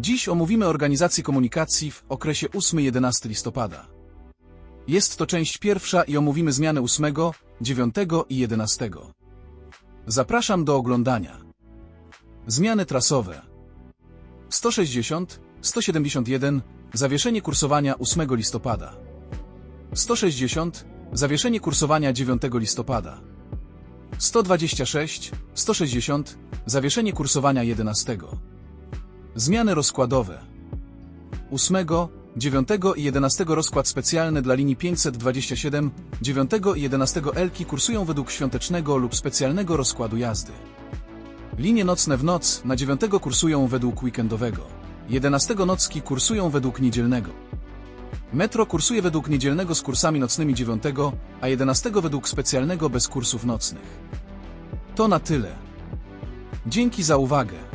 Dziś omówimy organizację komunikacji w okresie 8-11 listopada. Jest to część pierwsza i omówimy zmiany 8, 9 i 11. Zapraszam do oglądania. Zmiany trasowe 160, 171, zawieszenie kursowania 8 listopada 160, zawieszenie kursowania 9 listopada 126, 160, zawieszenie kursowania 11. Zmiany rozkładowe 8, 9 i 11 rozkład specjalny dla linii 527, 9 i 11 Elki kursują według świątecznego lub specjalnego rozkładu jazdy. Linie nocne w noc na 9 kursują według weekendowego, 11 nocki kursują według niedzielnego. Metro kursuje według niedzielnego z kursami nocnymi 9, a 11 według specjalnego bez kursów nocnych. To na tyle. Dzięki za uwagę.